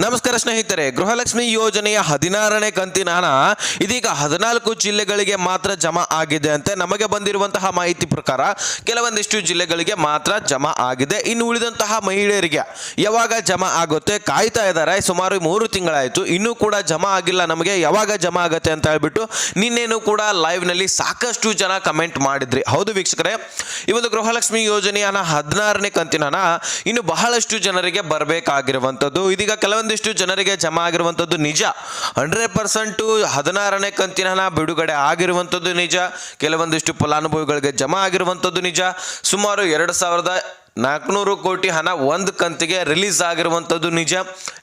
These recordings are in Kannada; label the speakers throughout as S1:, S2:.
S1: ನಮಸ್ಕಾರ ಸ್ನೇಹಿತರೆ, ಗೃಹಲಕ್ಷ್ಮಿ ಯೋಜನೆಯ ಹದಿನಾರನೇ ಕಂತಿನ ಹಣ ಇದೀಗ ಹದಿನಾಲ್ಕು ಜಿಲ್ಲೆಗಳಿಗೆ ಮಾತ್ರ ಜಮಾ ಆಗಿದೆ ಅಂತೆ ನಮಗೆ ಬಂದಿರುವಂತಹ ಮಾಹಿತಿ ಪ್ರಕಾರ ಕೆಲವೊಂದಿಷ್ಟು ಜಿಲ್ಲೆಗಳಿಗೆ ಮಾತ್ರ ಜಮಾ ಆಗಿದೆ. ಇನ್ನು ಉಳಿದಂತಹ ಮಹಿಳೆಯರಿಗೆ ಯಾವಾಗ ಜಮಾ ಆಗುತ್ತೆ ಕಾಯ್ತಾ ಇದ್ದಾರೆ. ಸುಮಾರು ಮೂರು ತಿಂಗಳಾಯಿತು. ಇನ್ನೂ ಕೂಡ ಜಮಾ ಆಗಿಲ್ಲ ನಮಗೆ. ಯಾವಾಗ ಜಮಾ ಆಗುತ್ತೆ ಅಂತ ಹೇಳ್ಬಿಟ್ಟು ನಿನ್ನೇನು ಕೂಡ ಲೈವ್ನಲ್ಲಿ ಸಾಕಷ್ಟು ಜನ ಕಮೆಂಟ್ ಮಾಡಿದ್ರಿ. ಹೌದು ವೀಕ್ಷಕರೇ, ಈ ಒಂದು ಗೃಹಲಕ್ಷ್ಮಿ ಯೋಜನೆಯ ಹದಿನಾರನೇ ಕಂತಿನ ಹಣ ಇನ್ನು ಬಹಳಷ್ಟು ಜನರಿಗೆ ಬರಬೇಕಾಗಿರುವಂಥದ್ದು. ಇದೀಗ ಕೆಲವೊಂದಿಷ್ಟು ಜನರಿಗೆ ಜಮಾ ಆಗಿರುವಂಥದ್ದು ನಿಜ. ಹಂಡ್ರೆಡ್ ಪರ್ಸೆಂಟು ಹದಿನಾರನೇ ಕಂತಿನ ಹಣ ಬಿಡುಗಡೆ ಆಗಿರುವಂಥದ್ದು ನಿಜ. ಕೆಲವೊಂದಿಷ್ಟು ಫಲಾನುಭವಿಗಳಿಗೆ ಜಮಾ ಆಗಿರುವಂಥದ್ದು ನಿಜ. ಸುಮಾರು ಎರಡು ಸಾವಿರದ ನಾಲ್ಕುನೂರು ಕೋಟಿ ಹಣ ಒಂದು ಕಂತಿಗೆ ರಿಲೀಸ್ ಆಗಿರುವಂಥದ್ದು ನಿಜ.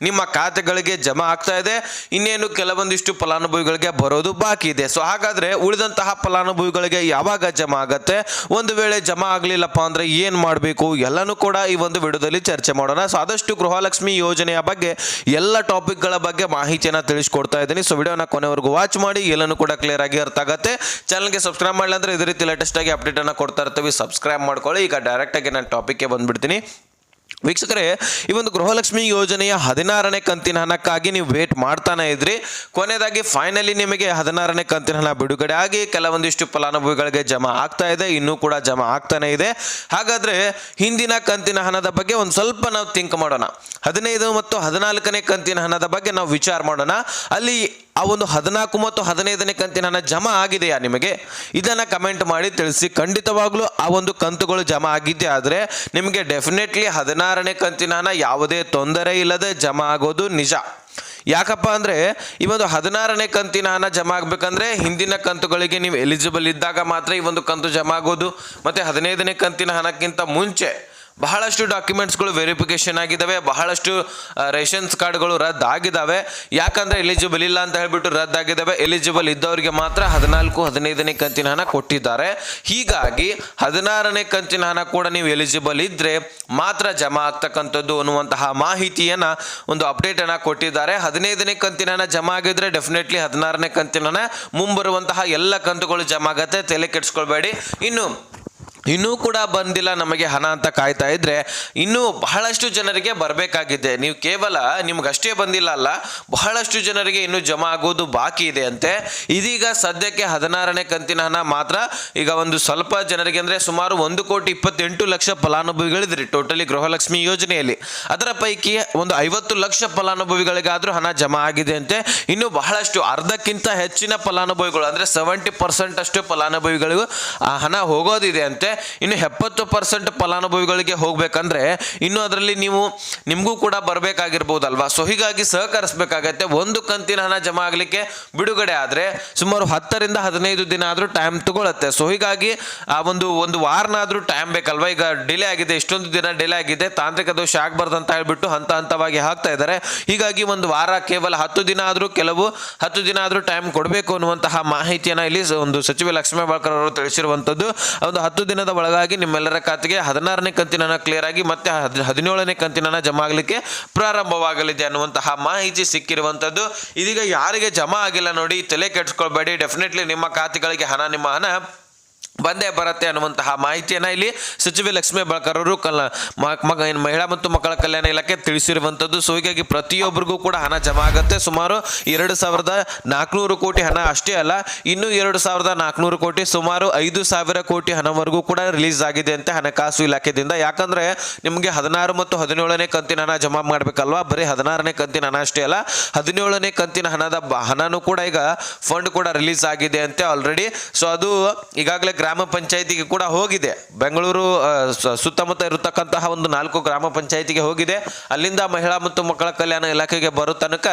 S1: ನಿಮ್ಮ ಖಾತೆಗಳಿಗೆ ಜಮಾ ಆಗ್ತಾ ಇದೆ. ಇನ್ನೇನು ಕೆಲವೊಂದಿಷ್ಟು ಫಲಾನುಭವಿಗಳಿಗೆ ಬರೋದು ಬಾಕಿ ಇದೆ. ಸೊ ಹಾಗಾದರೆ ಉಳಿದಂತಹ ಫಲಾನುಭವಿಗಳಿಗೆ ಯಾವಾಗ ಜಮಾ ಆಗತ್ತೆ? ಒಂದು ವೇಳೆ ಜಮಾ ಆಗಲಿಲ್ಲಪ್ಪ ಅಂದರೆ ಏನು ಮಾಡಬೇಕು? ಎಲ್ಲನೂ ಕೂಡ ಈ ಒಂದು ವಿಡಿಯೋದಲ್ಲಿ ಚರ್ಚೆ ಮಾಡೋಣ. ಸೊ ಆದಷ್ಟು ಗೃಹಲಕ್ಷ್ಮಿ ಯೋಜನೆಯ ಬಗ್ಗೆ, ಎಲ್ಲ ಟಾಪಿಕ್ಗಳ ಬಗ್ಗೆ ಮಾಹಿತಿಯನ್ನು ತಿಳಿಸ್ಕೊಡ್ತಾ ಇದ್ದೀನಿ. ಸೊ ವಿಡಿಯೋನ ಕೊನೆವರೆಗೂ ವಾಚ್ ಮಾಡಿ. ಎಲ್ಲನೂ ಕೂಡ ಕ್ಲಿಯರ್ ಆಗಿ ಅರ್ಥ ಆಗುತ್ತೆ. ಚಾನಲ್ಗೆ ಸಬ್ಸ್ಕ್ರೈಬ್ ಮಾಡಲಿ ಅಂದರೆ ಇದೇ ರೀತಿ ಲೇಟೆಸ್ಟ್ ಆಗಿ ಅಪ್ಡೇಟನ್ನು ಕೊಡ್ತಾ ಇರ್ತೀವಿ. ಸಬ್ಸ್ಕ್ರೈಬ್ ಮಾಡ್ಕೊಳ್ಳಿ. ಈಗ ಡೈರೆಕ್ಟಾಗಿ ನಾನು ಟಾಪಿಕ್ಗೆ ಬಂದ್ಬಿಡ್ತೀನಿ. ವೀಕ್ಷಕರೇ, ಈ ಒಂದು ಗೃಹಲಕ್ಷ್ಮಿ ಯೋಜನೆಯ ಹದಿನಾರನೇ ಕಂತಿನ ಹಣಕ್ಕಾಗಿ ನೀವು ವೇಟ್ ಮಾಡ್ತಾನೆ ಇದ್ರಿ. ಕೊನೆಯದಾಗಿ ಫೈನಲಿ ನಿಮಗೆ ಹದಿನಾರನೇ ಕಂತಿನ ಹಣ ಬಿಡುಗಡೆ ಆಗಿ ಕೆಲವೊಂದಿಷ್ಟು ಫಲಾನುಭವಿಗಳಿಗೆ ಜಮಾ ಆಗ್ತಾ ಇದೆ, ಇನ್ನೂ ಕೂಡ ಜಮಾ ಆಗ್ತಾನೆ ಇದೆ. ಹಾಗಾದ್ರೆ ಹಿಂದಿನ ಕಂತಿನ ಹಣದ ಬಗ್ಗೆ ಒಂದು ಸ್ವಲ್ಪ ನಾವು ಥಿಂಕ್ ಮಾಡೋಣ. ಹದಿನೈದು ಮತ್ತು ಹದಿನಾಲ್ಕನೇ ಕಂತಿನ ಹಣದ ಬಗ್ಗೆ ನಾವು ವಿಚಾರ ಮಾಡೋಣ. ಅಲ್ಲಿ ಆ ಒಂದು ಹದಿನಾಲ್ಕು ಮತ್ತು ಹದಿನೈದನೇ ಕಂತಿನ ಹಣ ಜಮಾ ಆಗಿದೆಯಾ ನಿಮಗೆ? ಇದನ್ನು ಕಮೆಂಟ್ ಮಾಡಿ ತಿಳಿಸಿ. ಖಂಡಿತವಾಗ್ಲೂ ಆ ಒಂದು ಕಂತುಗಳು ಜಮಾ ಆಗಿದ್ದೆ ಆದರೆ ನಿಮಗೆ ಡೆಫಿನೆಟ್ಲಿ ಹದಿನಾರನೇ ಕಂತಿನ ಯಾವುದೇ ತೊಂದರೆ ಇಲ್ಲದೆ ಜಮಾ ಆಗೋದು ನಿಜ. ಯಾಕಪ್ಪ ಅಂದರೆ ಈ ಒಂದು ಹದಿನಾರನೇ ಕಂತಿನ ಹಣ ಜಮಾ ಆಗಬೇಕಂದ್ರೆ ಹಿಂದಿನ ಕಂತುಗಳಿಗೆ ನೀವು ಎಲಿಜಿಬಲ್ ಇದ್ದಾಗ ಮಾತ್ರ ಈ ಒಂದು ಕಂತು ಜಮಾ ಆಗೋದು. ಮತ್ತು ಹದಿನೈದನೇ ಕಂತಿನ ಹಣಕ್ಕಿಂತ ಮುಂಚೆ ಬಹಳಷ್ಟು ಡಾಕ್ಯುಮೆಂಟ್ಸ್ಗಳು ವೆರಿಫಿಕೇಶನ್ ಆಗಿದ್ದಾವೆ, ಬಹಳಷ್ಟು ರೇಷನ್ಸ್ ಕಾರ್ಡ್ಗಳು ರದ್ದು ಆಗಿದ್ದಾವೆ ಯಾಕಂದ್ರೆ ಎಲಿಜಿಬಲ್ ಇಲ್ಲ ಅಂತ ಹೇಳ್ಬಿಟ್ಟು ರದ್ದಾಗಿದ್ದಾವೆ. ಎಲಿಜಿಬಲ್ ಇದ್ದವರಿಗೆ ಮಾತ್ರ ಹದಿನಾಲ್ಕು, ಹದಿನೈದನೇ ಕಂತಿನ ಹಣ ಕೊಟ್ಟಿದ್ದಾರೆ. ಹೀಗಾಗಿ ಹದಿನಾರನೇ ಕಂತಿನ ಹಣ ಕೂಡ ನೀವು ಎಲಿಜಿಬಲ್ ಇದ್ದರೆ ಮಾತ್ರ ಜಮಾ ಆಗ್ತಕ್ಕಂಥದ್ದು ಅನ್ನುವಂತಹ ಮಾಹಿತಿಯನ್ನು ಒಂದು ಅಪ್ಡೇಟ್ ಅನ್ನ ಕೊಟ್ಟಿದ್ದಾರೆ. ಹದಿನೈದನೇ ಕಂತಿನ ಹಣ ಜಮಾ ಆಗಿದ್ರೆ ಡೆಫಿನೆಟ್ಲಿ ಹದಿನಾರನೇ ಕಂತಿನ ಹಣ ಮುಂಬರುವಂತಹ ಎಲ್ಲ ಕಂತುಗಳು ಜಮಾ ಆಗತ್ತೆ. ತಲೆ ಕೆಡಿಸ್ಕೊಳ್ಬೇಡಿ. ಇನ್ನು ಇನ್ನೂ ಕೂಡ ಬಂದಿಲ್ಲ ನಮಗೆ ಹಣ ಅಂತ ಕಾಯ್ತಾ ಇದ್ರೆ ಇನ್ನೂ ಬಹಳಷ್ಟು ಜನರಿಗೆ ಬರಬೇಕಾಗಿದೆ. ನೀವು ಕೇವಲ ನಿಮ್ಗಷ್ಟೇ ಬಂದಿಲ್ಲ ಅಲ್ಲ, ಬಹಳಷ್ಟು ಜನರಿಗೆ ಇನ್ನೂ ಜಮಾ ಆಗೋದು ಬಾಕಿ ಇದೆ ಅಂತೆ. ಇದೀಗ ಸದ್ಯಕ್ಕೆ ಹದಿನಾರನೇ ಕಂತಿನ ಹಣ ಮಾತ್ರ ಈಗ ಒಂದು ಸ್ವಲ್ಪ ಜನರಿಗೆ ಅಂದರೆ ಸುಮಾರು ಒಂದು ಕೋಟಿ ಇಪ್ಪತ್ತೆಂಟು ಲಕ್ಷ ಫಲಾನುಭವಿಗಳಿದ್ರಿ ಟೋಟಲಿ ಗೃಹಲಕ್ಷ್ಮಿ ಯೋಜನೆಯಲ್ಲಿ. ಅದರ ಪೈಕಿ ಒಂದು ಐವತ್ತು ಲಕ್ಷ ಫಲಾನುಭವಿಗಳಿಗಾದರೂ ಹಣ ಜಮಾ ಆಗಿದೆ ಅಂತೆ. ಇನ್ನು ಬಹಳಷ್ಟು ಅರ್ಧಕ್ಕಿಂತ ಹೆಚ್ಚಿನ ಫಲಾನುಭವಿಗಳು ಅಂದರೆ ಸೆವೆಂಟಿ ಪರ್ಸೆಂಟ್ ಅಷ್ಟು ಫಲಾನುಭವಿಗಳಿಗೂ ಆ ಹಣ ಹೋಗೋದಿದೆ ಅಂತೆ. ಇನ್ನು ಎಪ್ಪತ್ತು ಪರ್ಸೆಂಟ್ ಫಲಾನುಭವಿಗಳಿಗೆ ಹೋಗ್ಬೇಕಂದ್ರೆ ಇನ್ನು ಅದರಲ್ಲಿ ನೀವು, ನಿಮಗೂ ಕೂಡ ಬರಬೇಕಾಗಿರ್ಬೋದಲ್ವಾ? ಸೊ ಹೀಗಾಗಿ ಸಹಕರಿಸಬೇಕಾಗತ್ತೆ. ಒಂದು ಕಂತಿನ ಹಣ ಜಮಾ ಆಗಲಿಕ್ಕೆ ಬಿಡುಗಡೆ ಆದರೆ ಸುಮಾರು ಹತ್ತರಿಂದ ಹದಿನೈದು ದಿನ ಆದರೂ ಟೈಮ್ ತಗೊಳ್ಳುತ್ತೆ ಸೊ ಹೀಗಾಗಿ ಆ ಒಂದು ಒಂದು ವಾರನಾದರೂ ಟೈಮ್ ಬೇಕಲ್ವಾ? ಈಗ ಡಿಲೇ ಆಗಿದೆ, ಇಷ್ಟೊಂದು ದಿನ ಡಿಲೇ ಆಗಿದೆ, ತಾಂತ್ರಿಕ ದೋಷ ಆಗಬಾರ್ದು ಅಂತ ಹೇಳ್ಬಿಟ್ಟು ಹಂತ ಹಂತವಾಗಿ ಹಾಕ್ತಾ ಇದ್ದಾರೆ. ಹೀಗಾಗಿ ಒಂದು ವಾರ ಕೇವಲ ಹತ್ತು ದಿನ ಆದರೂ ಕೆಲವು, ಹತ್ತು ದಿನ ಆದರೂ ಟೈಮ್ ಕೊಡಬೇಕು ಅನ್ನುವಂತಹ ಮಾಹಿತಿಯನ್ನು ಇಲ್ಲಿ ಒಂದು ಸಚಿವ ಲಕ್ಷ್ಮೀ ಬಾಳ್ಕರ್ ಅವರು ತಿಳಿಸಿರುವಂಥದ್ದು ಒಂದು ಹತ್ತು ದಿನದ ಒಳಗಾಗಿ ನಿಮ್ಮೆಲ್ಲರ ಖಾತೆಗೆ ಹದಿನಾರನೇ ಕಂತಿನ ಕ್ಲಿಯರ್ ಆಗಿ ಮತ್ತೆ ಹದ್- ಹದಿನೇಳನೇ ಕಂತಿನ ಜಮಾ ಆಗಲಿಕ್ಕೆ ಪ್ರಾರಂಭವಾಗಲಿದೆ ಅನ್ನುವಂತಹ ಮಾಹಿತಿ ಸಿಕ್ಕಿರುವಂಥದ್ದು ಇದೀಗ ಯಾರಿಗೆ ಜಮಾ ಆಗಿಲ್ಲ ನೋಡಿ, ತಲೆ ಕೆಡಿಸ್ಕೊಳ್ಬೇಡಿ. ಡೆಫಿನೆಟ್ಲಿ ನಿಮ್ಮ ಖಾತೆಗಳಿಗೆ ಹಣ, ನಿಮ್ಮ ಹಣ. ಬಂದೇ ಬರುತ್ತೆ ಅನ್ನುವಂತಹ ಮಾಹಿತಿಯನ್ನು ಇಲ್ಲಿ ಸಚಿವೆ ಲಕ್ಷ್ಮೀ ಬಳಕರ್ ಅವರು ಕಲ ಮಗ ಮಹಿಳಾ ಮತ್ತು ಮಕ್ಕಳ ಕಲ್ಯಾಣ ಇಲಾಖೆ ತಿಳಿಸಿರುವಂಥದ್ದು ಸೊ ಹೀಗಾಗಿ ಪ್ರತಿಯೊಬ್ಬರಿಗೂ ಕೂಡ ಹಣ ಜಮಾ ಆಗುತ್ತೆ. ಸುಮಾರು ಎರಡು ಸಾವಿರದ ನಾಲ್ಕುನೂರು ಕೋಟಿ ಹಣ ಅಷ್ಟೇ ಅಲ್ಲ, ಇನ್ನೂ ಎರಡು ಸಾವಿರದ ನಾಲ್ಕುನೂರು ಕೋಟಿ, ಸುಮಾರು ಐದು ಸಾವಿರ ಕೋಟಿ ಹಣವರೆಗೂ ಕೂಡ ರಿಲೀಸ್ ಆಗಿದೆ ಅಂತ ಹಣಕಾಸು ಇಲಾಖೆಯಿಂದ ಯಾಕಂದ್ರೆ ನಿಮಗೆ ಹದಿನಾರು ಮತ್ತು ಹದಿನೇಳನೇ ಕಂತಿನ ಹಣ ಜಮಾ ಮಾಡಬೇಕಲ್ವಾ? ಬರೀ ಹದಿನಾರನೇ ಕಂತಿನ ಹಣ ಅಷ್ಟೇ ಅಲ್ಲ, ಹದಿನೇಳನೇ ಕಂತಿನ ಹಣದ ಹಣನೂ ಕೂಡ ಈಗ ಫಂಡ್ ಕೂಡ ರಿಲೀಸ್ ಆಗಿದೆ ಅಂತೆ ಆಲ್ರೆಡಿ ಸೊ ಅದು ಈಗಾಗಲೇ ಗ್ರಾಮ ಪಂಚಾಯತಿಗೆ ಕೂಡ ಹೋಗಿದೆ. ಬೆಂಗಳೂರು ಸುತ್ತಮುತ್ತ ಇರತಕ್ಕಂತಹ ಒಂದು ನಾಲ್ಕು ಗ್ರಾಮ ಪಂಚಾಯತಿಗೆ ಹೋಗಿದೆ. ಅಲ್ಲಿಂದ ಮಹಿಳಾ ಮತ್ತು ಮಕ್ಕಳ ಕಲ್ಯಾಣ ಇಲಾಖೆಗೆ ಬರೋ ತನಕ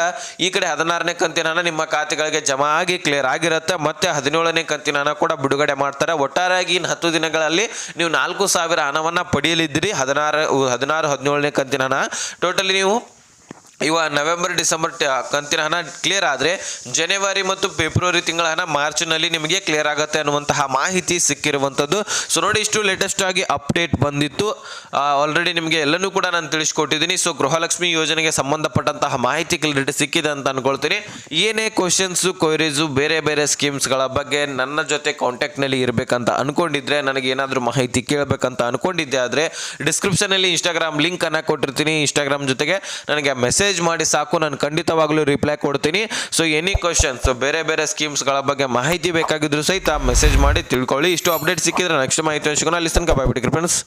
S1: ಈ ಕಡೆ ಹದಿನಾರನೇ ಕಂತಿನ ನಿಮ್ಮ ಖಾತೆಗಳಿಗೆ ಜಮಾ ಆಗಿ ಕ್ಲಿಯರ್ ಆಗಿರುತ್ತೆ. ಮತ್ತೆ ಹದಿನೇಳನೇ ಕಂತಿನ ಕೂಡ ಬಿಡುಗಡೆ ಮಾಡ್ತಾರೆ. ಒಟ್ಟಾರಾಗಿ ಇನ್ನು ಹತ್ತು ದಿನಗಳಲ್ಲಿ ನೀವು ನಾಲ್ಕು ಸಾವಿರ ಹಣವನ್ನು ಪಡೆಯಲಿದ್ದೀರಿ. ಹದಿನಾರು ಹದಿನಾರು, ಹದಿನೇಳನೇ ಕಂತಿನ ಟೋಟಲಿ ನೀವು ಇವ ನವೆಂಬರ್, ಡಿಸೆಂಬರ್ ಕಂತಿನ ಹಣ ಕ್ಲಿಯರ್ ಆದರೆ ಜನವರಿ ಮತ್ತು ಫೆಬ್ರವರಿ ತಿಂಗಳ ಹಣ ಮಾರ್ಚ್ನಲ್ಲಿ ನಿಮಗೆ ಕ್ಲಿಯರ್ ಆಗುತ್ತೆ ಅನ್ನುವಂತಹ ಮಾಹಿತಿ ಸಿಕ್ಕಿರುವಂಥದ್ದು. ಸೊ ನೋಡಿ, ಇಷ್ಟು ಲೇಟೆಸ್ಟ್ ಆಗಿ ಅಪ್ಡೇಟ್ ಬಂದಿತ್ತು. ಆಲ್ರೆಡಿ ನಿಮಗೆ ಎಲ್ಲನೂ ಕೂಡ ನಾನು ತಿಳಿಸ್ಕೊಟ್ಟಿದ್ದೀನಿ. ಸೊ ಗೃಹಲಕ್ಷ್ಮಿ ಯೋಜನೆಗೆ ಸಂಬಂಧಪಟ್ಟಂತಹ ಮಾಹಿತಿ ಕ್ಲಿಯರಿಟಿ ಸಿಕ್ಕಿದೆ ಅಂತ ಅನ್ಕೊಳ್ತೀನಿ. ಏನೇ ಕ್ವಶನ್ಸು ಕ್ವೈರೀಸು ಬೇರೆ ಬೇರೆ ಸ್ಕೀಮ್ಸ್ಗಳ ಬಗ್ಗೆ ನನ್ನ ಜೊತೆ ಕಾಂಟ್ಯಾಕ್ಟ್ನಲ್ಲಿ ಇರಬೇಕಂತ ಅನ್ಕೊಂಡಿದ್ರೆ, ನನಗೆ ಏನಾದರೂ ಮಾಹಿತಿ ಕೇಳಬೇಕಂತ ಅನ್ಕೊಂಡಿದ್ದೆ ಆದರೆ ಡಿಸ್ಕ್ರಿಪ್ಷನಲ್ಲಿ ಇನ್ಸ್ಟಾಗ್ರಾಮ್ ಲಿಂಕ್ ಅನ್ನ ಕೊಟ್ಟಿರ್ತೀನಿ. ಇನ್ಸ್ಟಾಗ್ರಾಮ್ ಜೊತೆಗೆ ನನಗೆ ಮೆಸೇಜ್ ಮೆಸೇಜ್ ಮಾಡಿ ಸಾಕು, ನಾನು ಖಂಡಿತವಾಗ್ಲೂ ರಿಪ್ಲೈ ಕೊಡ್ತೀನಿ. ಸೊ ಎನಿ ಕ್ವಶನ್ಸ್ ಬೇರೆ ಬೇರೆ ಸ್ಕೀಮ್ಸ್ಗಳ ಬಗ್ಗೆ ಮಾಹಿತಿ ಬೇಕಾಗಿದ್ರು ಸಹಿತ ಮೆಸೇಜ್ ಮಾಡಿ ತಿಳ್ಕೊಳ್ಳಿ. ಇಷ್ಟು ಅಪ್ಡೇಟ್ ಸಿಕ್ಕಿದ್ರೆ ನೆಕ್ಸ್ಟ್ ಮಾಹಿತಿ ಹಂಚ್ಕೊಂಡು ಅಲ್ಲಿ ತನಕ ಬಾಯ್ಬಿಟ್ಟಿ ಫ್ರೆಂಡ್ಸ್